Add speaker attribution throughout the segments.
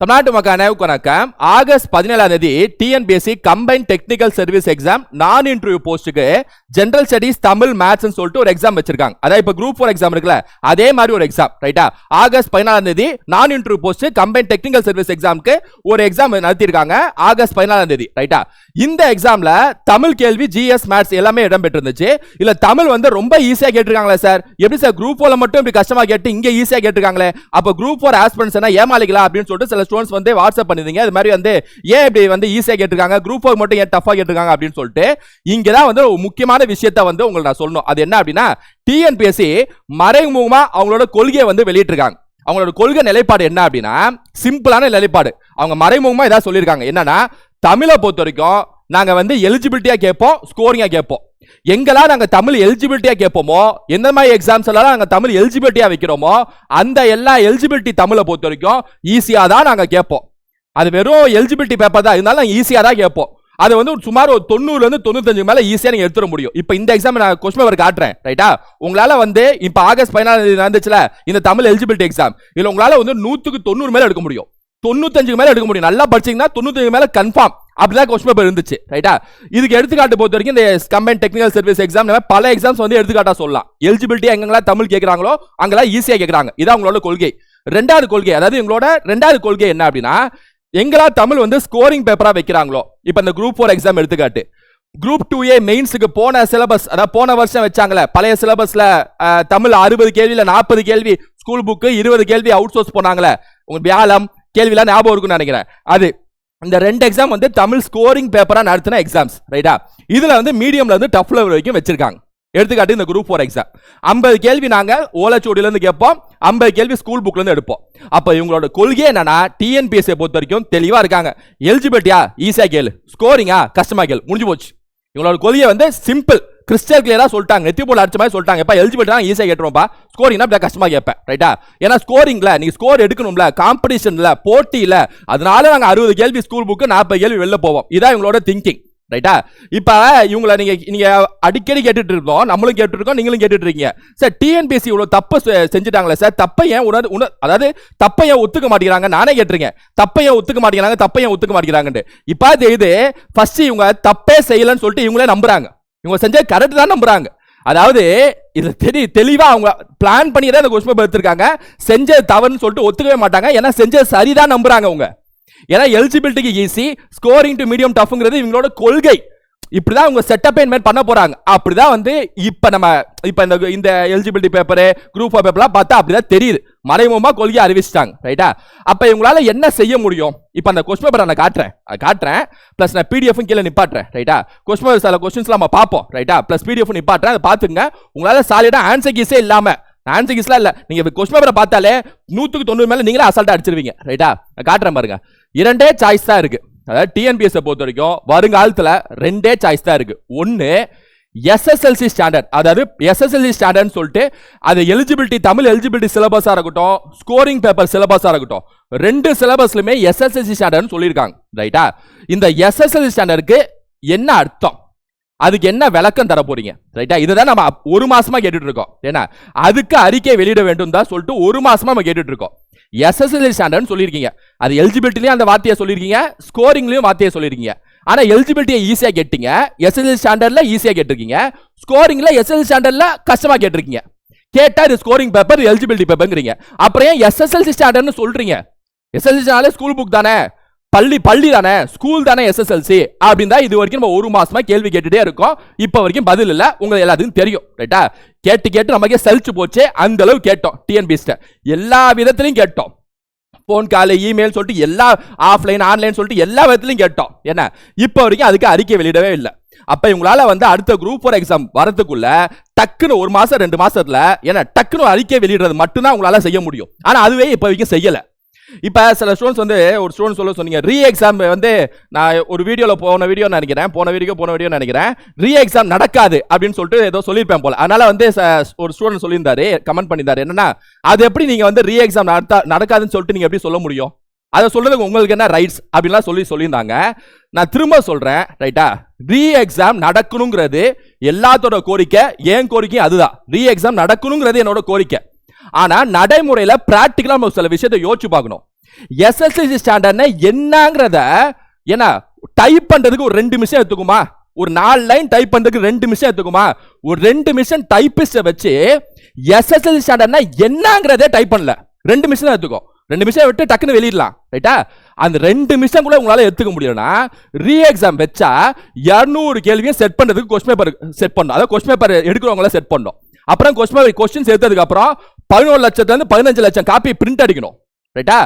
Speaker 1: தமிழ்நாட்டு மக்கள் அனைவருக்கும் வணக்கம் ஆகஸ்ட் பதினேழாம் தேதி TNPSC combine technical service exam நான் இன்டர்வியூ போஸ்ட்டுக்கு ஜென்ரல் ஸ்டடீஸ் தமிழ் மேத்ஸ்னு சொல்லிட்டு ஒரு எக்ஸாம் வச்சிருக்காங்க. அதாவது இப்போ குரூப் ஃபோர் எக்ஸாம் இருக்குல்ல அதே மாதிரி ஒரு எக்ஸாம் ரைட்டா ஆகஸ்ட் பதினாலாம் தேதி நான் interview post combine technical service எக்ஸாமுக்கு ஒரு எக்ஸாம் நடத்திருக்காங்க ஆகஸ்ட் பதினாலாம் தேதி ரைட்டா இந்த எக்ஸாம்ல தமிழ் கேள்வி ஜிஎஸ் மேத்ஸ் எல்லாமே இடம்பெற்றிருந்துச்சு இல்ல தமிழ் வந்து ரொம்ப ஈஸியா கேட்டிருக்காங்களே சார் எப்படி சார் குரூப் ஃபோர்ல மட்டும் இப்படி கஷ்டமா கேட்டு இங்க ஈஸியா கேட்டிருக்காங்களே? அப்ப குரூப் ஃபோர் ஆஸ்பிரன்ஸ் என்ன ஏமாளிக்கலாம் அப்படின்னு சொல்லிட்டு சில ஸ்டூடெண்ட்ஸ் வந்து வாட்ஸ்அப் பண்ணிருந்தீங்க. அது மாதிரி வந்து ஏன் இப்படி வந்து ஈஸியாக கேட்டிருக்காங்க? குரூப் ஃபோர் மட்டும் ஏன் டஃபாக கேட்டிருக்காங்க அப்படின்னு சொல்லிட்டு இங்கே தான் வந்து முக்கியமான விஷயத்த வந்து உங்களுக்கு நான் சொல்லணும். அது என்ன அப்படின்னா டிஎன்பிஎஸ்சி மறைமுகமாக அவங்களோட கொள்கையை வந்து வெளியிட்டிருக்காங்க. அவங்களோட கொள்கை நிலைப்பாடு என்ன அப்படின்னா சிம்பிளான நிலைப்பாடு. அவங்க மறைமுகமாக ஏதாவது சொல்லியிருக்காங்க. என்னன்னா தமிழை பொறுத்த வரைக்கும் நாங்கள் வந்து எலிஜிபிலிட்டியாக கேட்போம் ஸ்கோரிங்காக கேட்போம். எங்கெல்லாம் நாங்கள் தமிழ் எலிஜிபிலிட்டியா கேட்போமோ எந்த மாதிரி எக்ஸாம்ஸ் எல்லாம் நாங்கள் தமிழ் எலிஜிபிலிட்டியா வைக்கிறோமோ அந்த எல்லா எலிஜிபிலிட்டி தமிழை பொறுத்த வரைக்கும் ஈஸியாக தான் நாங்கள் கேட்போம். அது வெறும் எலிஜிபிலிட்டி பேப்பர் தான். இருந்தாலும் நாங்கள் ஈஸியாக தான் கேட்போம். அது வந்து ஒரு சுமார் ஒரு தொண்ணூறுலேருந்து தொண்ணூத்தஞ்சு மேலே ஈஸியாக நீங்கள் எடுத்துட முடியும். இப்போ இந்த எக்ஸாம் நான் கொஸ்டின் பேப்பர் காட்டுறேன். ரைட்டா உங்களால் வந்து இப்போ ஆகஸ்ட் பதினாலாம் தேதி நடந்துச்சுல இந்த தமிழ் எலிஜிபிலிட்டி எக்ஸாம் இதில் உங்களால் வந்து நூற்றுக்கு தொண்ணூறு மேலே எடுக்க முடியும். தொண்ணூத்தஞ்சுக்கு மேல எடுக்க முடியும். நல்லா படிச்சீங்கன்னா தொண்ணூத்தஞ்சு மேல கன்ஃபார்ம் அப்படிதான் கொஸ்டின் பேப்பர் இருந்துச்சு. ரைட்டா இதுக்கு எடுத்துக்காட்டு பொறுத்த வரைக்கும் இந்த கம்பைன் டெக்னிக்கல் சர்வீஸ் எக்ஸாம் பல எக்ஸாம்ஸ் வந்து எடுத்துக்காட்டா சொல்லலாம். எலிஜிபிலிட்டி எங்கெல்லாம் தமிழ் கேட்கறாங்களோ அங்கெல்லாம் ஈஸியா கேட்கறாங்க இதான் அவங்களோட கொள்கை. ரெண்டாவது கொள்கை அதாவது எங்களோட ரெண்டாவது கொள்கை என்ன அப்படின்னா எங்களா தமிழ் வந்து ஸ்கோரிங் பேப்பரா வைக்கிறாங்களோ இப்போ இந்த குரூப் ஃபோர் எக்ஸாம் எடுத்துக்காட்டு. குரூப் டூ ஏ மெயின்ஸுக்கு போன சிலபஸ் அதாவது போன வருஷம் வச்சாங்களே பழைய சிலபஸ்ல தமிழ் அறுபது கேள்வியில் நாற்பது கேள்வி ஸ்கூல் புக்கு இருபது கேள்வி அவுட் சோர்ஸ் போனாங்களே உங்க வியாழம் கேள்விலாம் ஞாபகம் இருக்கும்னு நினைக்கிறேன். அது இந்த ரெண்டு எக்ஸாம் வந்து தமிழ் ஸ்கோரிங் பேப்பரா நடத்தின எக்ஸாம்ஸ் ரைட்டா இதில் வந்து மீடியம்ல வந்து டஃப் லெவல் வரைக்கும் வச்சிருக்காங்க. எடுத்துக்காட்டு இந்த குரூப் ஃபோர் எக்ஸாம் ஐம்பது கேள்வி நாங்கள் ஓலச்சோடியிலேருந்து கேட்போம் ஐம்பது கேள்வி ஸ்கூல் புக்லேருந்து எடுப்போம். அப்போ இவங்களோட கொள்கை என்னன்னா டிஎன்பிஎஸ்சியை பொறுத்த வரைக்கும் தெளிவாக இருக்காங்க. எலிஜிபிலிட்டியா ஈஸியாக கேளு. ஸ்கோரிங்கா கஷ்டமாக கேளு. முடிஞ்சு போச்சு. இவங்களோட கொள்கையை வந்து சிம்பிள் கிறிஸ்டல் கிளியராக சொல்லிட்டாங்க. நெத்தி போல அடிச்ச மாதிரி சொல்லிட்டாங்க. இப்போ எலிஜிபிலிட்டி ஈஸியாக கேட்டுருவோம்ப்பா. ஸ்கோரிங்னா இப்படி கஷ்டமாக கேட்பேன். ரைட்டா ஏன்னா ஸ்கோரிங்கில் நீங்கள் ஸ்கோர் எடுக்கணும்ல காம்படிஷனில் போட்டியில் அதனால நாங்கள் அறுபது கேள்வி ஸ்கூல் புக்கு நாற்பது கேள்வி வெளில போவோம். இதான் இவங்களோட திங்கிங் ரைட்டா இப்போ இவங்கள நீங்கள் நீங்கள் அடிக்கடி கேட்டுட்டு இருக்கோம் நம்மளும் கேட்டுருக்கோம் நீங்களும் கேட்டுட்டு இருக்கீங்க. சார் டிஎன்பிஎஸ்சி இவ்வளோ தப்பு செஞ்சுட்டாங்களே சார். தப்பை ஏன் உணர் உணர் அதாவது தப்பை ஏன் ஒத்துக்க மாட்டேங்கிறாங்க? நானே கேட்டிருக்கேன். தப்பை ஏன் ஒத்துக்க மாட்டேங்கிறாங்க? தப்பை ஏன் ஒத்துக்க மாட்டேங்கிறாங்கன்ட்டு. இப்போ தெரியுது ஃபர்ஸ்ட் இவங்க தப்பே செய்யலன்னு சொல்லிட்டு இவங்களே நம்புறாங்க. இவங்க செஞ்சது கரெக்ட் தான் நம்புறாங்க. அதாவது இது தெளி தெளிவாக அவங்க பிளான் பண்ணி தான் இந்த கொஸ்டின் பேப்பர் எடுத்திருக்காங்க. செஞ்சது தவறுன்னு சொல்லிட்டு ஒத்துக்கவே மாட்டாங்க. ஏன்னா செஞ்சது சரிதான் நம்புறாங்க அவங்க. ஏன்னா எலிஜிபிலிட்டிக்கு ஈஸி ஸ்கோரிங் டு மீடியம் டஃப்ங்கிறது இவங்களோட கொள்கை. இப்படிதான் அவங்க செட்டப் இன்மேட் பண்ண போறாங்க. அப்படிதான் வந்து இப்ப நம்ம இப்ப இந்த இந்த எலிஜிபிலிட்டி பேப்பரு குரூப் ஆஃப் பேப்பர்லாம் பார்த்தா அப்படிதான் தெரியுது. மறைமுகமா கொள்கையை அறிவிச்சிட்டாங்க ரைட்டா அப்ப இவங்களால என்ன செய்ய முடியும்? இப்ப அந்த கொஸ்டின் பேப்பர் நான் காட்டுறேன். காட்டுறேன். பிளஸ் நான் பிடிஎஃப் கீழே நிப்பாட்டுறேன் ரைட்டா கொஸ்டின் பேப்பர் சில கொஸ்டின்ஸ் நம்ம பார்ப்போம் ரைட்டா பிளஸ் பிடிஎஃப் நிப்பாட்டுறேன் அதை பாத்துங்க உங்களால சாலிடா ஆன்சர் கீஸே இல்லாம ஆன்சர் கீஸ்லாம் இல்ல. நீங்க கொஸ்டின் பேப்பரை பார்த்தாலே நூத்துக்கு தொண்ணூறு மேல நீங்களே அசால்ட்டா அடிச்சிருவீங்க ரைட்டா காட்டுறேன் பாருங்க. இரண்டே சாய்ஸ் தான் இருக்கு. அதாவது டிஎன்பிஎஸ்ஸை பொறுத்த வரைக்கும் வருங்காலத்தில் ரெண்டே சாய்ஸ் தான் இருக்குது ஒன்று எஸ்எஸ்எல்சி ஸ்டாண்டர்ட் அதாவது எஸ்எஸ்எல்சி ஸ்டாண்டர்ட்னு சொல்லிட்டு அது எலிஜிபிலிட்டி தமிழ் எலிஜிபிலிட்டி சிலபஸாக இருக்கட்டும் ஸ்கோரிங் பேப்பர் சிலபஸாக இருக்கட்டும் ரெண்டு சிலபஸ்லையுமே எஸ்எஸ்எல்சி ஸ்டாண்டர்ட்னு சொல்லியிருக்காங்க. ரைட்டா இந்த எஸ்எஸ்எல்சி ஸ்டாண்டர்டுக்கு என்ன அர்த்தம்? அதுக்கு என்ன விளக்கம் தர போறீங்க? ரைட்டா இதுதான் நம்ம ஒரு மாசமா கேட்டுட்டு இருக்கோம். ஏன்னா அதுக்கு அறிக்கை வெளியிட வேண்டும் தான் சொல்லிட்டு ஒரு மாசமா நம்ம கேட்டுட்டு இருக்கோம். எஸ்எஸ்எல்சி ஸ்டாண்டர்ட்னு சொல்லியிருக்கீங்க. அது எலிஜிபிலிட்டிலையும் அந்த வார்த்தையை சொல்லியிருக்கீங்க ஸ்கோரிங்லையும் வார்த்தையை சொல்லியிருக்கீங்க. ஆனால் எலிஜிபிலிட்டியை ஈஸியாக கேட்டீங்க. எஸ்எஸ்எல்சி ஸ்டாண்டர்டில் ஈஸியாக கேட்டிருக்கீங்க. ஸ்கோரிங்கில் எஸ்எஸ்எல்சி ஸ்டாண்டர்டில் கஷ்டமாக கேட்டிருக்கீங்க. கேட்டால் இது ஸ்கோரிங் பேப்பர் எலிஜிபிலிட்டி பேப்பருங்கிறீங்க அப்புறம் ஏன் எஸ்எஸ்எல்சி ஸ்டாண்டர்ட்னு சொல்கிறீங்க எஸ்எல்சினாலே ஸ்கூல் புக் தானே? பள்ளி பள்ளி தானே? ஸ்கூல் தானே எஸ்எஸ்எல்சி அப்படின்னு தான் இது வரைக்கும் நம்ம ஒரு மாசமா கேள்வி கேட்டுட்டே இருக்கோம். இப்போ வரைக்கும் பதில் இல்லை. உங்களுக்கு எல்லாத்துக்கும் தெரியும். ரைட்டா கேட்டு கேட்டு நமக்கே சலிச்சு போச்சு. அந்த அளவு கேட்டோம். டிஎன்பிஸ்ட எல்லா விதத்திலையும் கேட்டோம். ஃபோன் கால் இமெயில் சொல்லிட்டு எல்லா ஆஃப்லைன் ஆன்லைன் சொல்லிட்டு எல்லா விதத்துலையும் கேட்டோம். என்ன? இப்போ வரைக்கும் அதுக்கு அறிக்கை வெளியிடவே இல்லை. அப்போ இவங்களால வந்து அடுத்த குரூப் ஃபோர் எக்ஸாம் வரதுக்குள்ள டக்குன்னு ஒரு மாசம் ரெண்டு மாதத்தில் ஏன்னா டக்குன்னு அறிக்கை வெளியிடுறது மட்டும்தான் உங்களால் செய்ய முடியும். ஆனால் அதுவே இப்போ வரைக்கும் செய்யலை. இப்போ சில ஸ்டூடெண்ட்ஸ் வந்து ஒரு ஸ்டூடெண்ட் சொல்ல சொன்னீங்க ரீ எக்ஸாம் வந்து நான் ஒரு வீடியோவில் போன வீடியோ நினைக்கிறேன் போன வீடியோ போன வீடியோ நினைக்கிறேன். ரீ எக்ஸாம் நடக்காது அப்படின்னு சொல்லிட்டு ஏதோ சொல்லியிருப்பேன் போல. அதனால் வந்து ஒரு ஸ்டூடெண்ட் சொல்லியிருந்தாரு கமெண்ட் பண்ணியிருந்தாரு. என்னன்னா அது எப்படி நீங்கள் வந்து ரீ எக்ஸாம் நடத்தா நடக்காதுன்னு சொல்லிட்டு நீங்கள் எப்படி சொல்ல முடியும்? அதை சொல்கிறதுக்கு உங்களுக்கு என்ன ரைட்ஸ் அப்படின்லாம் சொல்லி சொல்லியிருந்தாங்க. நான் திரும்ப சொல்கிறேன் ரைட்டா ரீ எக்ஸாம் நடக்கணுங்கிறது எல்லாத்தோட கோரிக்கை என் கோரிக்கையும் அதுதான். ரீ எக்ஸாம் நடக்கணுங்கிறது என்னோட கோரிக்கை. ஆனா நடைமுறையில பிராக்டிக்கலா நம்ம சில விஷயத்தை யோசிச்சு பார்க்கணும். எஸ்எஸ்எல்சி ஸ்டாண்டர்ட்னா என்னங்கிறத ஏன்னா டைப் பண்றதுக்கு ஒரு ரெண்டு நிமிஷம் எடுத்துக்குமா? ஒரு நாலு லைன் டைப் பண்றதுக்கு ரெண்டு நிமிஷம் எடுத்துக்குமா? ஒரு ரெண்டு நிமிஷம் டைப்பிஸ்ட வச்சு எஸ்எஸ்எல்சி ஸ்டாண்டர்ட்னா என்னங்கிறதே டைப் பண்ணல. ரெண்டு நிமிஷம் தான் எடுத்துக்கும் ரெண்டு நிமிஷம் விட்டு டக்குன்னு வெளியிடலாம். ரைட்டா அந்த ரெண்டு நிமிஷம் கூட உங்களால் எடுத்துக்க முடியலன்னா ரீ எக்ஸாம் வச்சா இரநூறு கேள்வியும் செட் பண்ணுறதுக்கு கொஸ்டின் பேப்பர் செட் பண்ணும் அதாவது கொஸ்டின் பேப்பர் எடுக்கிறவங்கள செட் பண்ணும் அப்புறம் கொஸ்டின் பேப்பர் கொஸ்டின் எடுத்ததுக்கு அப்புறம் பதினோரு லட்சத்துலேருந்து பதினஞ்சு லட்சம் காப்பி பிரிண்ட் அடிக்கணும். ரைட்டா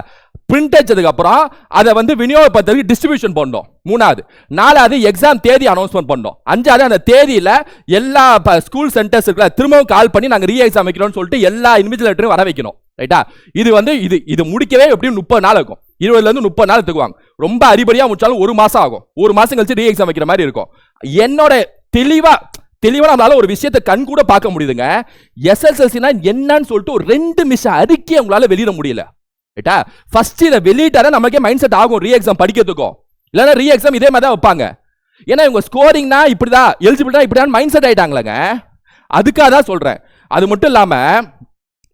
Speaker 1: பிரிண்ட் அடிச்சதுக்கப்புறம் அதை வந்து விநியோகப்படுத்துறதுக்கு டிஸ்ட்ரிபியூஷன் பண்ணோம் மூணாவது. நாலாவது எக்ஸாம் தேதி அனௌன்ஸ்மெண்ட் பண்ணோம் அஞ்சாவது அந்த தேதியில் எல்லா ஸ்கூல் சென்டர்ஸ் இருக்குல்ல திரும்பவும் கால் பண்ணி நாங்கள் ரீ எக்ஸாம் வைக்கிறோம்னு சொல்லிட்டு எல்லா இன்விஜிலேட்டரும் வர வைக்கணும். ரைட்டா இது வந்து இது இது முடிக்கவே எப்படியும் முப்பது நாள் இருக்கும் இருபதுலேருந்து முப்பது நாள் எடுத்துக்குவாங்க. ரொம்ப அடிபடியா முடிச்சாலும் ஒரு மாதம் ஆகும். ஒரு மாதம் கழிச்சு ரீ எக்ஸாம் வைக்கிற மாதிரி இருக்கும். என்னோட தெளிவாக தெளிவாக நம்மளால ஒரு விஷயத்தை கண் கூட பார்க்க முடியுதுங்க. எஸ்எஸ்எல்சினா என்னன்னு சொல்லிட்டு ஒரு ரெண்டு நிமிஷம் அறிக்கையை உங்களால வெளியிட முடியல. ரைட்டா ஃபர்ஸ்ட் இதை வெளியிட்டார நமக்கே மைண்ட் செட் ஆகும் ரீ எக்ஸாம் படிக்கிறதுக்கும். இல்லைன்னா ரீ எக்ஸாம் இதே மாதிரி தான் வைப்பாங்க. ஏன்னா இவங்க ஸ்கோரிங்னா இப்படிதான் எலிஜிபிலிட்டா இப்படிதான் மைண்ட் செட் ஆயிட்டாங்களேங்க. அதுக்காக தான் சொல்றேன். அது மட்டும் இல்லாம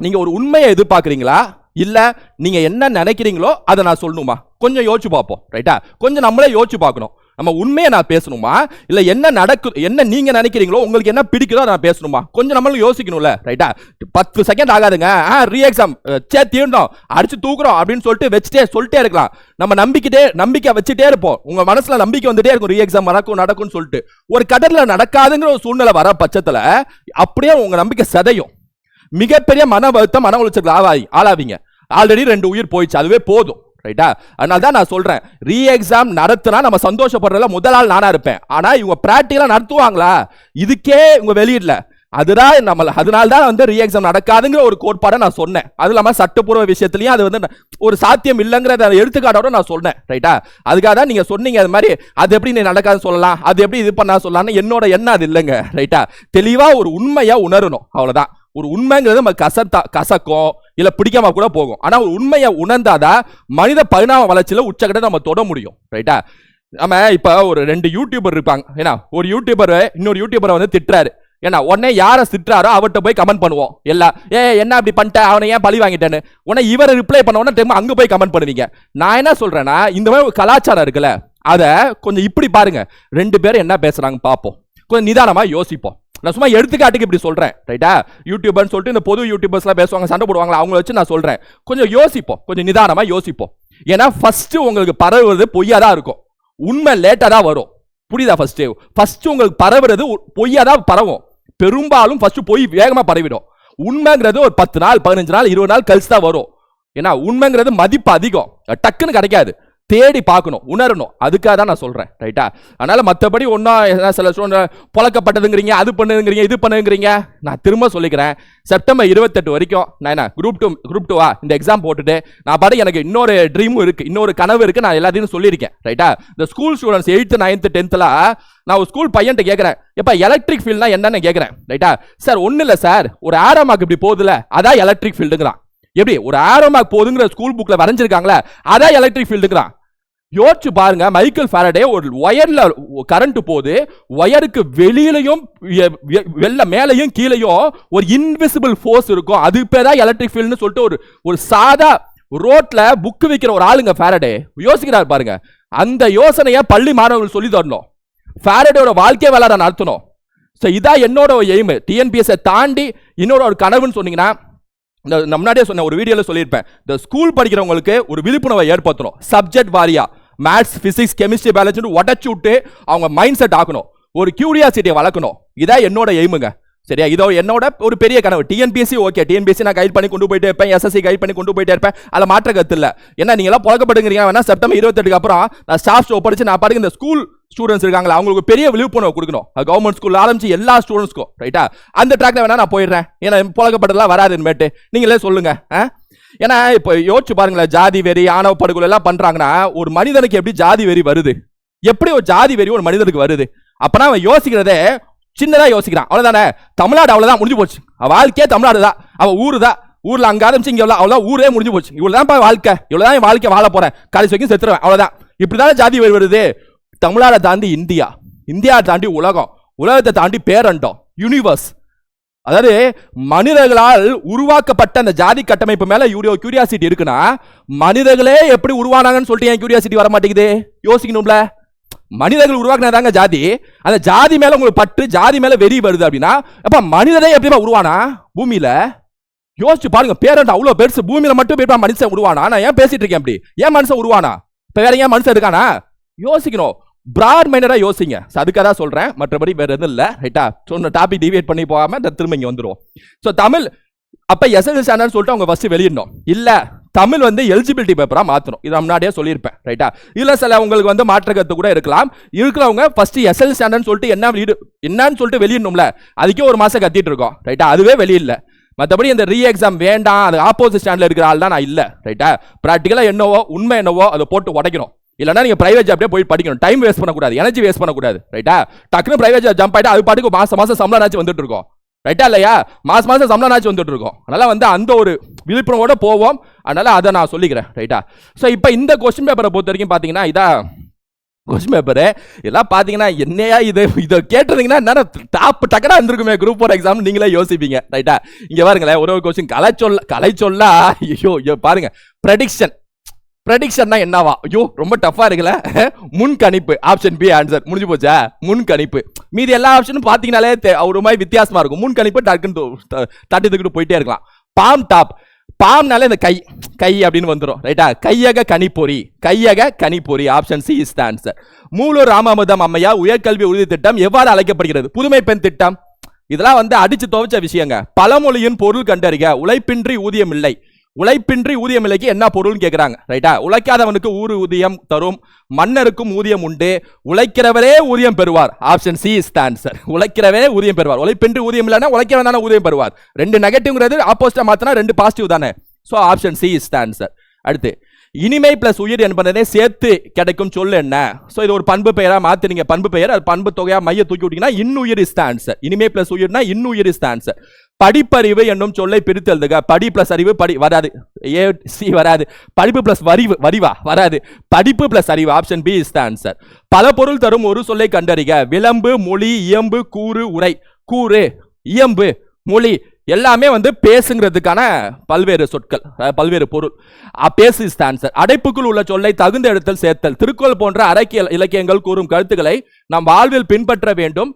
Speaker 1: நீங்க ஒரு உண்மையை எதிர்பார்க்குறீங்களா? இல்லை நீங்கள் என்ன நினைக்கிறீங்களோ அதை நான் சொல்லணுமா? கொஞ்சம் யோசிச்சு பார்ப்போம். ரைட்டா கொஞ்சம் நம்மளே யோசிச்சு பார்க்கணும். நம்ம உண்மையை நான் பேசணுமா? இல்லை என்ன நடக்கு என்ன நீங்கள் நினைக்கிறீங்களோ உங்களுக்கு என்ன பிடிக்குதோ நான் பேசணுமா? கொஞ்சம் நம்மளும் யோசிக்கணும்ல ரைட்டா பத்து செகண்ட் ஆகாதுங்க. ஆ ரீ எக்ஸாம் சே தீர்ந்தோம். அடிச்சு தூக்குறோம் அப்படின்னு சொல்லிட்டு வச்சுட்டே சொல்லிட்டே இருக்கலாம். நம்ம நம்பிக்கிட்டே நம்பிக்கை வச்சுட்டே இருப்போம். உங்கள் மனசில் நம்பிக்கை வந்துட்டே இருக்கும் ரீ எக்ஸாம் நடக்கும் நடக்கும்னு சொல்லிட்டு. ஒரு கடலில் நடக்காதுங்கிற ஒரு சூழ்நிலை வர பட்சத்தில் அப்படியே உங்கள் நம்பிக்கை சதையும். மிகப்பெரிய மன வருத்தம் மன உளைச்சல் ஆவாய் ஆளாவீங்க. ஆல்ரெடி ரெண்டு உயிர் போயிடுச்சு அதுவே போதும். ரைட்டா அதனால தான் நான் சொல்கிறேன் ரீ எக்ஸாம் நடத்தினா நம்ம சந்தோஷப்படுறதுல முதல் ஆள் நானாக இருப்பேன். ஆனால் இவங்க ப்ராக்டிக்கலாக நடத்துவாங்களா? இதுக்கே இவங்க வெளியிடல. அதுதான் நம்ம அதனால தான் வந்து ரீ எக்ஸாம் நடக்காதுங்கிற ஒரு கோட்பாடை நான் சொன்னேன். அது இல்லாமல் சட்டப்பூர்வ விஷயத்துலையும் அது வந்து ஒரு சாத்தியம் இல்லைங்கிறத எடுத்துக்காட்டோட நான் சொன்னேன் ரைட்டா அதுக்காக தான் நீங்கள் சொன்னீங்க அது மாதிரி அது எப்படி நீ நடக்காதுன்னு சொல்லலாம் அது எப்படி இது பண்ணா சொல்லலாம்னு என்னோட எண்ணம் அது இல்லைங்க. ரைட்டா தெளிவாக ஒரு உண்மையாக உணரணும். அவ்வளோதான் ஒரு உண்மைங்கிறது நம்ம கசத்தா கசக்கும் இல்லை பிடிக்காம கூட போகும். ஆனால் ஒரு உண்மையை உணர்ந்தாதான் மனித பரிணாம வளர்ச்சியில் உச்சக்கட்ட நம்ம தொட முடியும். ரைட்டா நம்ம இப்போ ஒரு ரெண்டு யூடியூபர் இருப்பாங்க. ஏன்னா ஒரு யூடியூபர் இன்னொரு யூடியூபரை வந்து திட்டுறாரு. ஏன்னா உடனே யாரை திட்டுறாரோ அவர்கிட்ட போய் கமெண்ட் பண்ணுவோம். எல்லாம் ஏ என்ன அப்படி பண்ணிட்ட? அவனை ஏன் பழி வாங்கிட்டேன்னு? உடனே இவரை ரிப்ளை பண்ண உடனே டைம் அங்கே போய் கமெண்ட் பண்ணுவீங்க. நான் என்ன சொல்கிறேன்னா இந்த மாதிரி ஒரு கலாச்சாரம் இருக்குல்ல அதை கொஞ்சம் இப்படி பாருங்க. ரெண்டு பேரும் என்ன பேசுகிறாங்க பார்ப்போம். கொஞ்சம் நிதானமாக யோசிப்போம். நான் சும்மா எடுத்துக்காட்டுக்கு இப்படி சொல்கிறேன் ரைட்டா யூடியூபர்னு சொல்லிட்டு இந்த பொது யூடியூபர்ஸ்லாம் பேசுவாங்க சண்டை போடுவாங்களா? அவங்கள வச்சு நான் சொல்கிறேன் கொஞ்சம் யோசிப்போம். கொஞ்சம் நிதானமாக யோசிப்போம். ஏன்னா ஃபஸ்ட்டு உங்களுக்கு பரவுறது பொய்யாக தான் இருக்கும். உண்மை லேட்டாக தான் வரும். புரியுதா ஃபஸ்ட்டு ஃபஸ்ட்டு உங்களுக்கு பரவுறது உ- தான் பரவும். பெரும்பாலும் ஃபஸ்ட்டு பொய் வேகமாக பரவிடும். உண்மைங்கிறது ஒரு பத்து நாள் பதினஞ்சு நாள் இருபது நாள் கழிச்சு தான் வரும். ஏன்னா உண்மைங்கிறது மதிப்பு அதிகம். டக்குன்னு கிடைக்காது. தேடி பார்க்கணும் உணரணும். அதுக்காக தான் நான் சொல்கிறேன் ரைட்டா அதனால் மற்றபடி ஒன்றா சில சொல்ற புழக்கப்பட்டதுங்கிறீங்க அது பண்ணுங்கிறீங்க இது பண்ணுங்கிறீங்க நான் திரும்ப சொல்லிக்கிறேன். செப்டம்பர் இருபத்தெட்டு வரைக்கும் நான் என்ன குரூப் டூ குரூப் டூவா இந்த எக்ஸாம் போட்டுட்டு நான் பாட்டு எனக்கு இன்னொரு ட்ரீமும் இருக்குது இன்னொரு கனவு இருக்குது நான் எல்லாத்தையும் சொல்லியிருக்கேன் ரைட்டா இந்த ஸ்கூல் ஸ்டூடெண்ட்ஸ் எயித்து நைன்த்து டென்த்தில் நான் ஒரு ஸ்கூல் பையன்ட்ட கேட்குறேன் எப்போ எலக்ட்ரிக் ஃபீல்ட்னா என்னன்னு கேட்குறேன் ரைட்டா சார் ஒன்றும் இல்லை சார். ஒரு ஆரமாக்கு இப்படி போகுதுல அதான் எலக்ட்ரிக் ஃபீல்டுங்கிறான் எப்படி? ஒரு ஆரோமாக் போகுதுங்கிற ஸ்கூல் புக்கில் வரைஞ்சிருக்காங்களே அதான் எலக்ட்ரிக் ஃபீல்டுங்கிறான் யோசிச்சு பாருங்க மைக்கேல் ஃபாரடே ஒரு ஒயர்ல கரண்ட் போகுது ஒயருக்கு வெளியிலையும் வெள்ள மேலையும் கீழையும் ஒரு இன்விசிபிள் ஃபோர்ஸ் இருக்கும். அது பேர் தான் எலக்ட்ரிக் ஃபீல்டுன்னு சொல்லிட்டு ஒரு ஒரு சாதா ரோட்ல புக்கு விற்கிற ஒரு ஆளுங்க ஃபாரடே யோசிக்கிறார் பாருங்க. அந்த யோசனையை பள்ளி மாணவர்கள் சொல்லி தரணும். ஃபேரடேயோட வாழ்க்கை வரலாறு நடத்தணும். ஸோ இதான் என்னோட எய்ம் டிஎன்பிஎஸ்ஸை தாண்டி இன்னொரு ஒரு கனவுன்னு சொன்னீங்கன்னா இந்த நான் முன்னாடியே சொன்ன ஒரு வீடியோவில் சொல்லியிருப்பேன். இந்த ஸ்கூல் படிக்கிறவங்களுக்கு ஒரு விழிப்புணர்வை ஏற்படுத்தணும். சப்ஜெக்ட் வாரியாக மேத்ஸ் பிசிக்ஸ் கெமிஸ்ட்ரி பயாலஜின்னு உடச்சி விட்டு அவங்க மைண்ட் செட் ஆக்கணும். ஒரு கியூரியாசிட்டியை வளர்க்கணும். இதான் என்னோட எய்முங்க சரியா? இதோ என்னோட ஒரு பெரிய கனவு. டிஎன்பிஎஸ்சி ஓகே டிஎன்பிஎஸ்சி நான் கைட் பண்ணி கொண்டு போயிட்டே இருப்பேன். எஸ்எஸ்சி கைட் பண்ணி கொண்டு போயிட்டே இருப்பேன். அதில் மாற்ற கருத்து இல்லை. ஏன்னா நீங்கள் எல்லாம் புழக்கப்படுங்கிறீங்க வேணா செப்டம்பர் இருபத்தெட்டுக்கு அப்புறம் நான் ஸ்டாஃப் ஷோ படிச்சு நான் பாருங்க இந்த ஸ்கூல் ஸ்டூடெண்ட்ஸ் இருக்காங்களா அவங்களுக்கு பெரிய விழிப்புணர்வு கொடுக்கணும். கவர்மெண்ட் ஸ்கூல் ஆரம்பிச்சு எல்லா ஸ்டூடெண்ட்ஸ்க்கும் ரைட்டா அந்த ட்ராக்ல வேணா நான் போயிடுறேன். ஏன்னா புழக்கப்பட்டதெல்லாம் வராதுன்னு நீங்களே சொல்லுங்க. ஆ? ஏன்னா இப்போ யோசிச்சு பாருங்களேன் ஜாதி வெறி ஆணவ படுகொலை எல்லாம் பண்றாங்கன்னா ஒரு மனிதனுக்கு எப்படி ஜாதி வெறி வருது? எப்படி ஒரு ஜாதி வெறி ஒரு மனிதனுக்கு வருது? அப்பனா அவன் யோசிக்கிறதே சின்னதா யோசிக்கிறான். அவ்வளோதானே தமிழ்நாடு அவ்வளவுதான் முடிஞ்சு போச்சு. அவன் வாழ்க்கையே தமிழ்நாடு தான் அவன் ஊர் தான் ஊர்ல அங்கே ஆரம்பிச்சு இங்கே அவ்வளோ அவ்வளோ ஊரே முடிஞ்சு போச்சு. இவ்வளவுதான் வாழ்க்கை. இவ்வளவுதான் என் வாழ்க்கை வாழ போகிறேன் கடைசி வரைக்கும் செத்துருவேன். அவ்வளவுதான். இப்படிதான் ஜாதி வெறி வருது? தமிழ்நாடை தாண்டி இந்தியா. இந்தியா தாண்டி உலகம். உலகத்தை தாண்டி பேரண்டம். யூனிவர்ஸ் அதாவது மனிதர்களால் உருவாக்கப்பட்ட அந்த ஜாதி கட்டமைப்பு மேல யூரியோ கியூரியாசிட்டி இருக்குன்னா மனிதர்களே எப்படி உருவானாங்கன்னு சொல்லிட்டு ஏன் கியூரியாசிட்டி வர மாட்டேங்குது? யோசிக்கணும்ல. மனிதர்கள் உருவாக்குனதாங்க ஜாதி. அந்த ஜாதி மேல உங்களுக்கு பற்று ஜாதி மேல வெறி வருது அப்படின்னா அப்ப மனிதரே எப்படிமா உருவானா? பூமியில. யோசிச்சு பாருங்க பேரண்ட் அவ்வளோ பெருசு பூமியில மட்டும் எப்படிமா மனுஷன் உருவானா? நான் ஏன் பேசிட்டு இருக்கேன் அப்படி? ஏன் மனுஷன் உருவானா? இப்ப வேற ஏன் மனுஷன் இருக்கானா? யோசிக்கணும். பிராட் மைண்டடாக யோசிங்க. ஸோ அதுக்காக தான் சொல்கிறேன் மற்றபடி வேறு எதுவும் இல்லை. ரைட்டா இந்த டாபிக் டிவியேட் பண்ணி போகாமல் இந்த திரும்ப இங்கே வந்துரும் ஸோ தமிழ் அப்போ எஸ்எல் ஸ்டாண்டர்ட் சொல்லிட்டு அவங்க ஃபஸ்ட்டு வெளியிடணும். இல்லை தமிழ் வந்து எலிஜிபிலிட்டி பேப்பராக மாற்றணும் இதை முன்னாடியே சொல்லியிருப்பேன். ரைட்டா இல்லை சில உங்களுக்கு வந்து மாற்று கருத்து கூட இருக்கலாம். இருக்கிறவங்க ஃபஸ்ட்டு எஸ்எல் ஸ்டாண்டர்ட்னு சொல்லிட்டு என்ன வெளியிடு என்னன்னு சொல்லிட்டு வெளியிடணும்ல? அதுக்கே ஒரு மாதம் கத்திட்டு இருக்கோம். ரைட்டா அதுவே வெளியிடல மற்றபடி இந்த ரீ எக்ஸாம் வேண்டாம் அது ஆப்போசிட் ஸ்டாண்டில் இருக்கிற ஆள் தான் நான் இல்லை. ரைட்டா ப்ராக்டிக்கலாக என்னவோ உண்மை என்னவோ அதை போட்டு உடைக்கணும். இல்லைன்னா நீங்கள் ப்ரைவேட் ஜாப்டே போய் படிக்கணும். டைம் வேஸ்ட் பண்ணக்கூடாது. எனர்ஜி வேஸ்ட் பண்ணக்கூடாது. ரைட்டா டக்குனு ப்ரைவேட் ஜாப் ஜம்ப் ஆகிட்டு அது பாட்டுக்கு மாசம் மாசம் சம்பளம் ஆச்சு வந்துட்டு இருக்கோம். ரைட்டா இல்லையா? மாசம் மாசம் சம்பளம் ஆச்சு வந்துட்டு இருக்கோம். அதனால வந்து அந்த ஒரு விழிப்புணர்வோட போவோம். அதனால அதை நான் சொல்லிக்கிறேன். ரைட்டா ஸோ இப்போ இந்த கொஸ்டின் பேப்பரை பொறுத்த வரைக்கும் பார்த்தீங்கன்னா இதா கொஸ்டின் பேப்பரு எல்லாம் பார்த்தீங்கன்னா என்னையா இது? இதை கேட்டிருந்தீங்கன்னா என்ன டாப் டக்கடா இருந்திருக்குமே குரூப் ஃபோர் எக்ஸாம் நீங்களே யோசிப்பீங்க. ரைட்டா இங்கே பாருங்களேன் ஒரு ஒரு கொஸ்டின் கலை சொல்ல கலை சொல்லா ஐயோ ஐயோ பாருங்க. ப்ரெடிக்ஷன் ப்ரெடிக்ஷன்னா என்னவா? ஐயோ ரொம்ப டஃப்பாக இருக்குல்ல? முன் கணிப்பு ஆப்ஷன் பி ஆன்சர் முடிஞ்சு போச்சா? முன் கணிப்பு மீதி எல்லா ஆப்ஷனும் பார்த்தீங்கனாலே ஒரு மாதிரி வித்தியாசமாக இருக்கும். முன் கணிப்பு டக்குன்னு து- தட்டி தூக்கிட்டு போயிட்டே இருக்கலாம். பாம் டாப் பாம்னாலே இந்த கை கை அப்படின்னு வந்துடும் ரைட்டா கையக கனிப்பொறி கையக கனிப்பொறி option C is the answer Moovalur Ramamirtham அம்மையா உயர்கல்வி உறுதி திட்டம் எவ்வாறு அழைக்கப்படுகிறது? புதுமை பெண் திட்டம். இதெல்லாம் வந்து அடிச்சு துவைச்ச விஷயங்க. பழமொழியின் பொருள் கண்டறிக. உழைப்பின்றி ஊதியம் இல்லை. உழைப்பின்றி ஊதியம் இல்லைக்கு என்ன பொருள்னு கேட்குறாங்க ரைட்டா உழைக்காதவனுக்கு ஊர் ஊதியம் தரும் மன்னருக்கும் ஊதியம் உண்டு. உழைக்கிறவரே ஊதியம் பெறுவார். Option C is the answer உழைக்கிறவரே ஊதியம் பெறுவார். உழைப்பின்றி ஊதியம் இல்லைன்னா உழைக்கிறவன் தானே ஊதியம் பெறுவார். ரெண்டு நெகட்டிவ்ங்கிறது ஆப்போசிட்டாக மாத்தினா ரெண்டு பாசிட்டிவ் தானே? So option C is the answer அடுத்து இனிமை பிளஸ் உயிர் என்பதே சேர்த்து கிடைக்கும் சொல் என்ன? ஸோ இது ஒரு பண்பு பெயராக மாத்துறீங்க பண்பு பெயர். அது பண்பு தொகையாக மைய தூக்கி விட்டீங்கன்னா இன்னுயிர் இஸ் த ஆன்சர் இனிமை பிளஸ் உயிர்னா இன்னுயிர் இஸ் த ஆன்சர் படிப்பறிவு என்னும் சொல்லை பிரித்து எழுதுக. படி பிளஸ் அறிவு படி வராது. ஏ சி வராது. படிப்பு பிளஸ் வரிவு வரிவா? வராது. படிப்பு பிளஸ் அறிவு option B is the answer பல பொருள் தரும் ஒரு சொல்லை கண்டறிக. விளம்பு மொழி இயம்பு கூறு உரை. கூறு இயம்பு மொழி எல்லாமே வந்து பேசுங்கிறதுக்கான பல்வேறு சொற்கள் பல்வேறு பொருள். பேசு இஸ் ஆன்சர் அடைப்புக்குள் உள்ள சொல்லை தகுந்த இடத்தில் சேர்த்தல். திருக்குறள் போன்ற அரக்கிய இலக்கியங்கள் கூறும் கருத்துக்களை நம் வாழ்வில் பின்பற்ற வேண்டும்.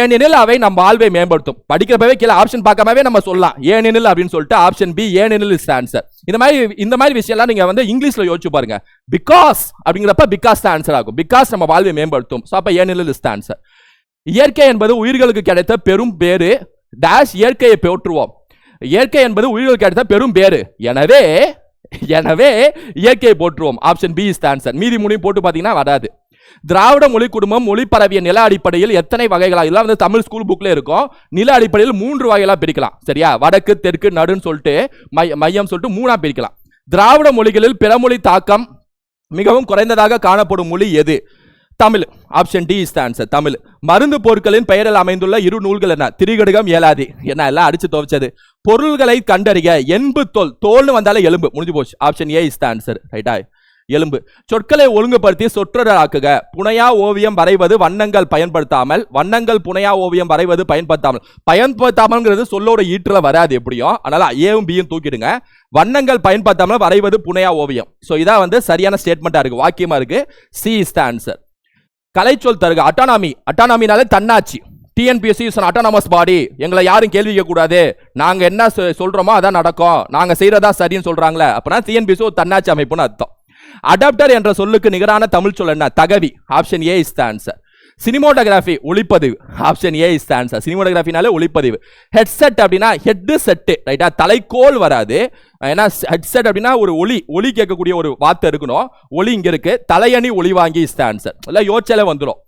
Speaker 1: ஏனெனில் அவை நம் வாழ்வை மேம்படுத்தும். படிக்கிறப்பவே கீழே ஆப்ஷன் பார்க்காமவே நம்ம சொல்லலாம். ஏனெனில் அப்படின்னு சொல்லிட்டு ஆப்ஷன் பி ஏனெனில் இஸ் ஆன்சர் இந்த மாதிரி இந்த மாதிரி விஷயம்லாம் நீங்கள் வந்து இங்கிலீஷில் யோசிச்சு பாருங்க. பிகாஸ் அப்படிங்கிறப்ப பிகாஸ் தான் ஆன்சர் ஆகும். பிகாஸ் நம்ம வாழ்வை மேம்படுத்தும். ஸோ அப்போ ஏனெனில் இஸ் ஆன்சர் இயற்கை என்பது உயிர்களுக்கு கிடைத்த பெரும் பேரு டேஷ் இயற்கையை போற்றுவோம். இயற்கை என்பது உயிர்களுக்கு கிடைத்த பெரும் பேரு எனவே எனவே இயற்கையை போற்றுவோம். ஆப்ஷன் பி இஸ் ஆன்சர் மீதி மூணையும் போட்டு பார்த்தீங்கன்னா வராது. திராவிட மொழி குடும்பம் மொழி பரவிய நில அடிப்படையில் எத்தனை வகைகளாக இதெல்லாம் வந்து தமிழ் ஸ்கூல் புக்ல இருக்கும். நில அடிப்படையில் மூன்று வகைகளாக பிரிக்கலாம். சரியா? வடக்கு தெற்கு நடுன்னு சொல்லிட்டு மை- மையம் சொல்லிட்டு மூணா பிரிக்கலாம். திராவிட மொழிகளில் பிறமொழி தாக்கம் மிகவும் குறைந்ததாக காணப்படும் மொழி எது? Tamil. Option D is answer Tamil. மருந்து பொருட்களின் பெயரில் அமைந்துள்ள இரு நூல்கள் என்ன? திரிகடுகம் ஏலாதி. என்ன? எல்லாம் அடிச்சு துவைச்சது. பொருள்களை கண்டறிய எண்பு தோல் தோல்னு வந்தாலே எலும்பு. முடிஞ்சு போச்சு. ஆப்ஷன் ஏ இஸ் ஆன்சர் ரைட்டா எலும்பு. சொற்களை ஒழுங்குபடுத்தி சொற்றொடராக்குக. புனையா ஓவியம் வரைவது வண்ணங்கள் பயன்படுத்தாமல் வண்ணங்கள் புனையா ஓவியம் வரைவது பயன்படுத்தாமல். பயன்படுத்தாமல்ங்கிறது சொல்லோட ஈற்றில் வராது எப்படியும் அதனால ஏவும் பியும் தூக்கிடுங்க. வண்ணங்கள் பயன்படுத்தாமல் வரைவது புனையா ஓவியம். ஸோ இதான் வந்து சரியான ஸ்டேட்மெண்ட்டாக இருக்கு வாக்கியமாக இருக்கு. சி இஸ் த ஆன்சர் கலைச்சொல் தருக. அட்டானாமி அட்டானாமினாலே தன்னாட்சி. டிஎன்பிஎஸ்சி இஸ் அட்டானமஸ் பாடி எங்களை யாரும் கேள்வி கேட்கக்கூடாது. நாங்கள் என்ன சொ- அதான் நடக்கும். நாங்கள் செய்கிறதா சரின்னு சொல்கிறாங்களே அப்போனா டிஎன்பிஎஸ்சி ஒரு தன்னாட்சி அமைப்புன்னு அர்த்தம். அடாப்டர் என்ற சொல்லுக்கு நிகரான தமிழ் சொல் என்ன? தகவி. Option A is the answer cinematography ஒளிப்பதிவு. Option A is the answer சினிமோட்டோகிராஃபினாலே ஒளிப்பதிவு. ஹெட்செட் அப்படின்னா ஹெட்டு செட்டு ரைட்டா தலைக்கோல் வராது. ஏன்னா ஹெட்செட் அப்படின்னா ஒரு ஒளி ஒளி கேட்கக்கூடிய ஒரு வார்த்தை இருக்கணும். ஒளி இங்கே இருக்கு. தலையணி ஒளி வாங்கி இஸ் த ஆன்சர் எல்லாம் யோசிச்சாலே வந்துடும்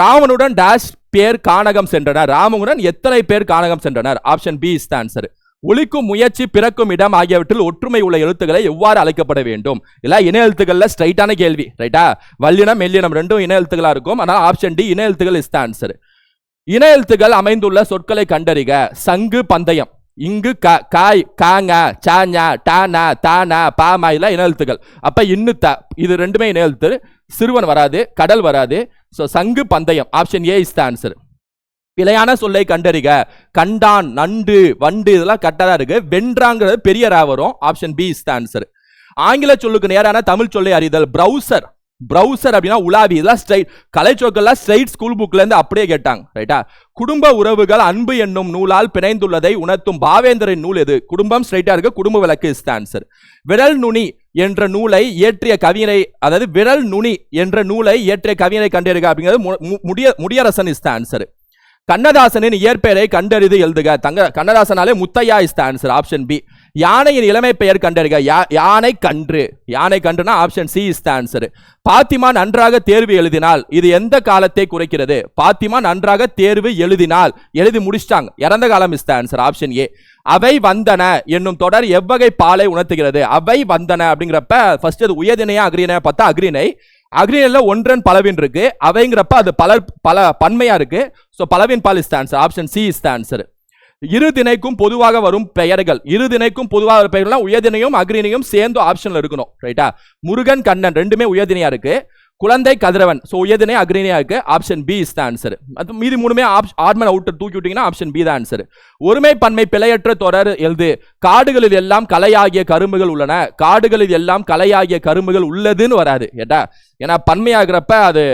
Speaker 1: ராமனுடன் டேஷ் பேர் கானகம் சென்றனர். ராமனுடன் எத்தனை பேர் கானகம் சென்றனர்? Option B is the answer ஒழிக்கும் முயற்சி பிறக்கும் இடம் ஆகியவற்றில் ஒற்றுமை உள்ள எழுத்துக்களை எவ்வாறு அழைக்கப்பட வேண்டும்? இல்லை இன எழுத்துக்களில் ஸ்ட்ரைட்டான கேள்வி ரைட்டா? வல்லினம் மெல்லினம் ரெண்டும் இன எழுத்துக்களாக இருக்கும். ஆனால் ஆப்ஷன் டி இன எழுத்துக்கள் இஸ் த ஆன்சர் இன எழுத்துக்கள் அமைந்துள்ள சொற்களை கண்டறிக. சங்கு பந்தயம் இங்கு க காய் காங்க சாஞ்சா டானா தானா பாமா இதெல்லாம் இன எழுத்துக்கள். அப்போ இன்னு த இது ரெண்டுமே இன எழுத்து. சிறுவன் வராது கடல் வராது. ஸோ சங்கு பந்தயம் option A is the answer பிழையான சொல்லை கண்டறிக. கண்டான் நண்டு வண்டு இதெல்லாம் கரெக்டாக இருக்கு. வென்றாங்கிறது பெரிய ரா வரும். ஆப்ஷன் பி இஸ் ஆன்சர் ஆங்கில சொல்லுக்கு நேரான தமிழ் சொல்லை அறிதல். பிரவுசர் பிரவுசர் அப்படின்னா உலாவி. இதெல்லாம் ஸ்ட்ரைட் கலைச்சொற்கள்லாம் ஸ்ட்ரைட் ஸ்கூல் புக்லேருந்து அப்படியே கேட்டாங்க. ரைட்டா குடும்ப உறவுகள் அன்பு என்னும் நூலால் பிணைந்துள்ளதை உணர்த்தும் பாவேந்தரின் நூல் எது? குடும்பம் ஸ்ட்ரைட்டாக இருக்க. குடும்ப விளக்கு இஸ் ஆன்சர் விரல் நுனி என்ற நூலை இயற்றிய கவிஞரை அதாவது விரல் நுனி என்ற நூலை இயற்றிய கவிஞரை கண்டறிக அப்படிங்கிறது மு- முடிய முடியரசன் இஸ் ஆன்சர் கண்ணதாசனின் இயற்பெயரை கண்டறிது எழுதுக. தங்க கண்ணதாசனாலே Muthaiah is answer option B யானையின் இளமை பெயர் கண்டறிக. யா- யானை கன்று. யானை கன்றுனா option C is answer Fathima நன்றாக தேர்வு எழுதினால் இது எந்த காலத்தை குறைக்கிறது? பாத்திமா நன்றாக தேர்வு எழுதினால் எழுதி முடிச்சிட்டாங்க. இறந்த காலம் இஸ் ஆன்சர் ஆப்ஷன் ஏ அவை வந்தன என்னும் தொடர் எவ்வகை பாலை உணர்த்துகிறது? அவை வந்தன அப்படிங்கிறப்ப ஃபர்ஸ்ட் அது உயதினையா அக்ரிணையா? பார்த்தா அக்ரிணை. அக்னியில் ஒன்றன் பலவின் இருக்கு. அவைங்கிறப்ப அது பல பல பன்மையா இருக்கு. ஸோ பலவின் பால் is answer option C is answer இரு திணைக்கும் பொதுவாக வரும் பெயர்கள். இரு திணைக்கும் பொதுவாக வரும் பெயர்கள்லாம் உயர்தினையும் அக்ரிணையும் சேர்ந்து ஆப்ஷன்ல இருக்கணும். ரைட்டா முருகன் கண்ணன் ரெண்டுமே உயர்தினையா இருக்கு. குழந்தை கதிரவன். ஸோ எதுனே அக்ரீனியா இருக்கு ஆப்ஷன் பி இஸ் ஆன்சர் அது மீதி மூணுமே ஆட்மன் அவுட்டர் தூக்கி விட்டீங்கன்னா ஆப்ஷன் பி தான் ஆன்சர் ஒருமை பன்மை பிழையற்ற தொடர் எழுது. காடுகளில் எல்லாம் கலையாகிய கரும்புகள் உள்ளன. காடுகளில் எல்லாம் கலையாகிய கரும்புகள் உள்ளதுன்னு வராது. ஏட்டா ஏன்னா பன்மையாகிறப்ப அது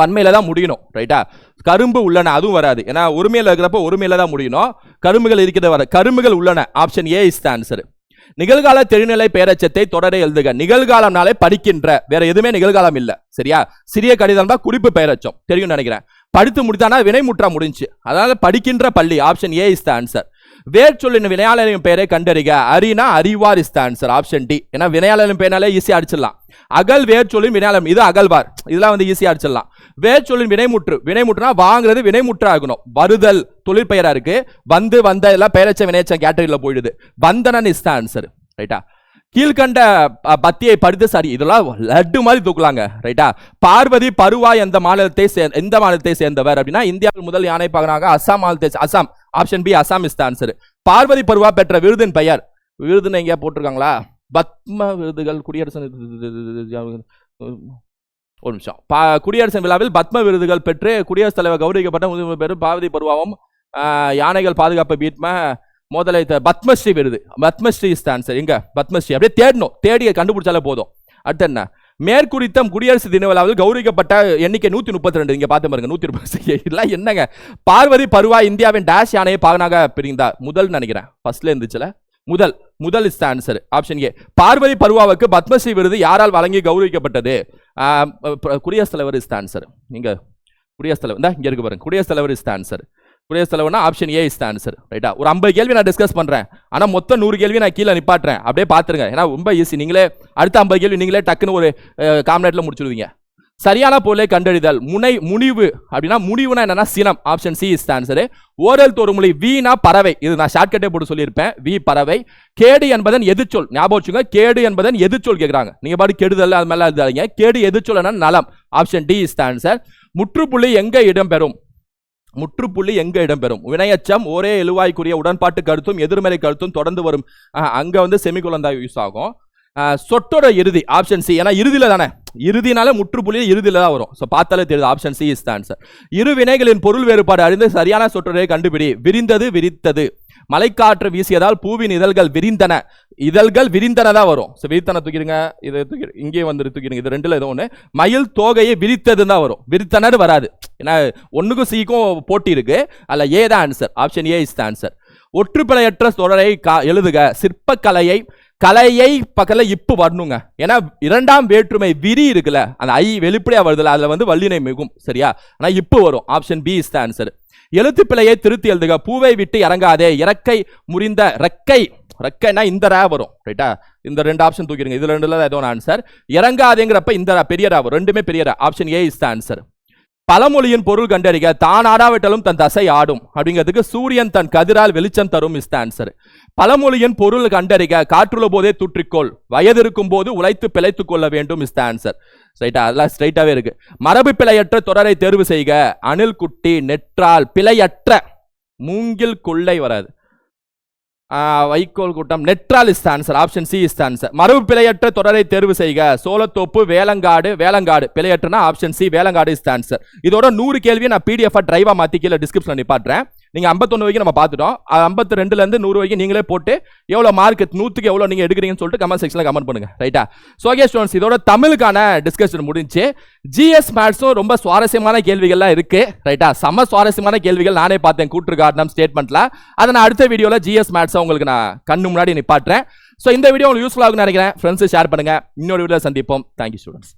Speaker 1: பன்மையில தான் முடியணும். ரைட்டா கரும்பு உள்ளன அதுவும் வராது. ஏன்னா ஒருமையில் இருக்கிறப்ப ஒருமையில தான் முடியணும். கரும்புகள் இருக்கிறத வர கரும்புகள் உள்ளன. ஆப்ஷன் ஏ இஸ் ஆன்சர் நிகழ்கால தெருநிலை பெயரச்சத்தை தொடரை எழுதுக. நிகழ்காலம்னாலே படிக்கின்ற. வேற எதுவுமே நிகழ்காலம் இல்ல. சரியா? சிறிய கடிதம் தான் குறிப்பு பெயரச்சம் தெரியும் நினைக்கிறேன். படித்து முடித்தானா வினைமுற்றா முடிஞ்சு. அதனால படிக்கின்ற பள்ளி. Option A is the answer வேர்ச்சொல்லின் வினையாளரின் பெயரை கண்டறிக. அரினா அறிவார் is the answer option D ஏன்னா வினையாளரின் பெயர்னாலே ஈஸியாக அடிச்சிடலாம். அகல் வேர்ச்சொல்லின் வினையாளர் இது அகழ்வார் இதெல்லாம் வந்து ஈஸியாக அடிச்சிடலாம். வேர்ச்சொல்லின் வினைமுற்று. வினைமுற்றுனா வாங்குறது வினைமுற்று ஆகணும். வருதல் தொழிற்பெயராக இருக்குது வந்து வந்த எல்லாம் பெயரச்ச வினைச்ச கேட்டகரியில போயிடுது. வந்தனன் இஸ் த ஆன்சர் ரைட்டா கீழ்கண்ட பத்தியை படித்து சரி இதெல்லாம் லட்டு மாதிரி தூக்கலாங்க ரைட்டா பார்வதி பருவா எந்த மாநிலத்தை சேர் எந்த மாநிலத்தை சேர்ந்தவர் அப்படின்னா இந்தியாவில் முதல் யானை பாகனாக அசாம் மாநிலத்தை Assam option B Assam is answer Parvathi Barua பெற்ற விருதின் பெயர் விருதுன்னு எங்கேயா போட்டிருக்காங்களா? பத்ம விருதுகள் குடியரசு ஒரு நிமிஷம். பா குடியரசு விழாவில் பத்ம விருதுகள் பெற்று குடியரசுத் தலைவர் கௌரவிக்கப்பட்ட முதல் பெரும் பார்வதி பருவாவும் யானைகள் பாதுகாப்பு பீட்ம முதல்ல பத்மஸ்ரீ விருது. பத்மஸ்ரீ இஸ் ஆன்சர் எங்க? பத்மஸ்ரீ. அப்படியே தேடணும். தேடி கண்டுபிடிச்சாலே போதும். அடுத்து என்ன? மேற்குறித்த குடியரசு தின விழாவில் கௌரவிக்கப்பட்ட எண்ணிக்கை நூத்தி முப்பத்தி ரெண்டு இங்க பார்த்து பாருங்க. நூத்தி முப்பத்தி இதெல்லாம் என்னங்க? பார்வதி பருவா இந்தியாவின் டேஷ் யானையை பாகனாக பிரிந்தா முதல் நினைக்கிறேன். ஃபர்ஸ்ட்ல இருந்துச்சுல? முதல். முதல் is answer option A Parvathi பருவாவுக்கு Padmashri விருது யாரால் வழங்கி கௌரவிக்கப்பட்டது? குடியரசு குடியரசுத் தலைவர் இஸ் ஆன்சர் நீங்க குடியரசுத் தலைவர். இந்தா இங்க இருக்கு பாருங்க. குடியரசுத் தலைவர் இஸ் ஆன்சர் குடியரசுத் தலைவர்னா ஆப்ஷன் ஏ இஸ் ஆன்சர் ரைட்டா ஒரு ஐம்பது கேள்வி நான் டிஸ்கஸ் பண்ணுறேன் ஆனால் மொத்தம் நூறு கேள்வி நான் கீழே நிப்பாட்டுறேன். அப்படியே பார்த்துருங்க ஏன்னா ரொம்ப ஈஸி நீங்களே அடுத்த ஐம்பது கேள்வி நீங்களே டக்குன்னு ஒரு காம்னேட்ல முடிச்சிடுவீங்க. சரியான பொருளை கண்டறிதல் முனை முனிவு அப்படின்னா முடிவுனா என்னன்னா சினம். ஆப்ஷன் சி இஸ் ஆன்சர் ஓரல் தொருமொழி வீணா பறவை. இது நான் ஷார்ட்கட்டே போட்டு சொல்லியிருப்பேன். வி பறவை. கேடு என்பதன் எதிர்ச்சொல். ஞாபகம் வச்சுங்க கேடு என்பதன் எதிர்ச்சொல் கேட்குறாங்க நீங்கள் பாட்டு கெடுதல் அது மேலே இருந்தாங்க கேடு எதிர்ச்சொல் என்ன நலம். ஆப்ஷன் டி இஸ் ஆன்சர் முற்றுப்புள்ளி எங்கே இடம்பெறும்? முற்றுப்புள்ளி எங்க இடம்பெறும்? வினையச்சம் ஒரே எழுவாய்க்குரிய உடன்பாட்டு கருத்தும் எதிர்மறை கருத்தும் தொடர்ந்து வரும். அங்கே அங்க வந்து செமிகுலந்தா யூஸ் ஆகும். சொட்டோட இறுதி ஆப்ஷன் சி ஏன்னா இறுதியில் தானே? இறுதினால முற்றுப்புள்ளி இறுதியில் தான் வரும். ஸோ பார்த்தாலே தெரியுது ஆப்ஷன் சி இஸ் ஆன்சர் இரு வினைகளின் பொருள் வேறுபாடு அறிந்து சரியான சொற்றொடரை கண்டுபிடி. விரிந்தது விரித்தது. மலைக்காற்று வீசியதால் பூவின் இதழ்கள் விரிந்தன. இதழ்கள் விரிந்தன தான் வரும். ஸோ விரித்தன தூக்கிடுங்க. இதை தூக்கி இங்கே வந்து தூக்கிடுங்க. இது ரெண்டில் ஏதோ ஒன்று மயில் தோகையை விரித்தது தான் வரும். விரித்தனர் வராது. ஏன்னா ஒன்றுக்கும் சிக்கும் போட்டி இருக்குது அதில் ஏ தான் answer option A is the answer ஒற்றுப்பிழையற்ற தொடரை கா எழுதுக. சிற்பக்கலையை கலையை பக்கத்தில் இப்பு வரணுங்க. ஏன்னா இரண்டாம் வேற்றுமை விரி இருக்குல்ல அந்த ஐ வெளிப்படையாக வருதுல அதில் வந்து வல்லினை மிகும் சரியா? ஆனால் இப்போ வரும். Option B is the answer எழுத்துப்பிழையை திருத்தி எழுதுக. பூவை விட்டு இறங்காதே. இறக்கை முறிந்த ரெக்கை. ரெக்கைனா இந்த ரா வரும் ரைட்டா இந்த ரெண்டு ஆப்ஷன் தூக்கிடுங்க. இது ரெண்டுல ஏதோ ஆன்சர் இறங்காதேங்கிறப்ப இந்த ரா பெரிய ரா வரும். ரெண்டுமே பெரிய ரா. Option A is the answer பழமொழியின் பொருள் கண்டறிக தான் ஆடாவிட்டாலும் தன் தசை ஆடும். அப்படிங்கிறதுக்கு சூரியன் தன் கதிரால் வெளிச்சம் தரும் இஸ் ஆன்சர் பழமொழியின் பொருள் கண்டறிக காற்றுள்ள போதே தூற்றிக்கோள். வயது இருக்கும் போது உழைத்து பிழைத்துக் கொள்ள வேண்டும் இஸ் ஆன்சர் ஸ்ட்ரைட்டா அதெல்லாம் ஸ்ட்ரைட்டாவே இருக்கு. மரபு பிழையற்ற தொடரை தேர்வு செய்க. அணில் குட்டி நெற்றால் பிழையற்ற மூங்கில் கொள்ளை வராது. வைக்கோல் கூட்டம். நெட்ரால் is answer option C is answer மரபு பிழையற்ற தொடரை தேர்வு செய்க. சோளத்தோப்பு வேலங்காடு வேலங்காடு. பிழையற்றனா ஆப்ஷன் சி வேலங்காடு இஸ் ஆன்சர் இதோட நூறு கேள்வியை நான் பிடிஎஃப் டிரைவா மாத்தி கீழே டிஸ்கிரிப்ஷன் நிப்பாட்டுறேன். நீங்கள் ஐம்பத்தொன்று வரைக்கும் நம்ம பார்த்துட்டோம். ஐம்பத்தி ரெண்டுலேருந்து நூறு வரைக்கும் நீங்களே போட்டு எவ்வளோ மார்க் நூற்றுக்கு எவ்வளோ நீங்கள் எடுக்கிறீங்கன்னு சொல்லிட்டு கமெண்ட் செக்ஷனில் கமெண்ட் பண்ணுங்க. ரைட்டா ஸோ ஓகே ஸ்டூடெண்ட்ஸ் இதோட தமிழுக்கான டிஸ்கஷன் முடிஞ்சு ஜிஎஸ் மேட்ஸும் ரொம்ப சுவாரஸ்யமான கேள்விகள்லாம் இருக்குது ரைட்டா செம்ம சுவாரஸ்யமான கேள்விகள் நானே பார்த்தேன் கூற்று காரணம் ஸ்டேட்மெண்ட்ல அதை நான் அடுத்த வீடியோவில் ஜிஎஸ் மேட்ஸை உங்களுக்கு நான் கண்ணு முன்னாடி நிப்பாட்டுறேன். ஸோ இந்த வீடியோ உங்களுக்கு யூஸ்ஃபுல்லாக நினைக்கிறேன். ஃப்ரெண்ட்ஸு ஷேர் பண்ணுங்க. இன்னொரு வீடியோ சந்திப்போம். Thank you students